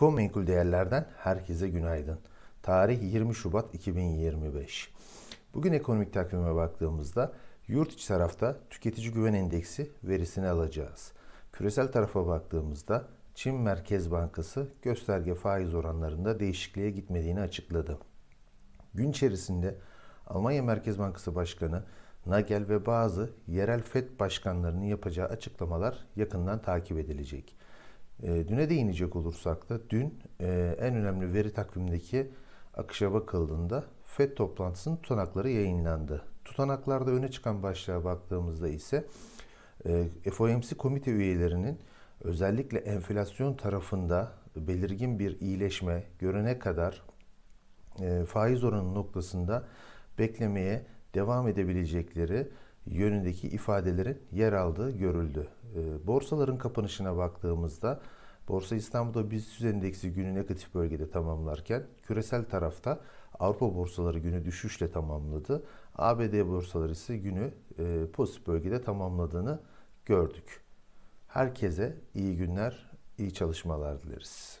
Eko menkul değerlerden herkese günaydın. Tarih 20 Şubat 2025. Bugün ekonomik takvime baktığımızda yurt içi tarafta tüketici güven endeksi verisini alacağız. Küresel tarafa baktığımızda Çin Merkez Bankası gösterge faiz oranlarında değişikliğe gitmediğini açıkladı. Gün içerisinde Almanya Merkez Bankası Başkanı Nagel ve bazı yerel FED başkanlarının yapacağı açıklamalar yakından takip edilecek. E, düne değinecek olursak da dün e, en önemli veri takvimindeki akışa bakıldığında FED toplantısının tutanakları yayınlandı. Tutanaklarda öne çıkan başlığa baktığımızda ise e, FOMC komite üyelerinin özellikle enflasyon tarafında belirgin bir iyileşme görene kadar e, faiz oranı noktasında beklemeye devam edebilecekleri yönündeki ifadelerin yer aldığı görüldü. E, borsaların kapanışına baktığımızda Borsa İstanbul'da BIST endeksi günü negatif bölgede tamamlarken küresel tarafta Avrupa borsaları günü düşüşle tamamladı. ABD borsaları ise günü e, pozitif bölgede tamamladığını gördük. Herkese iyi günler, iyi çalışmalar dileriz.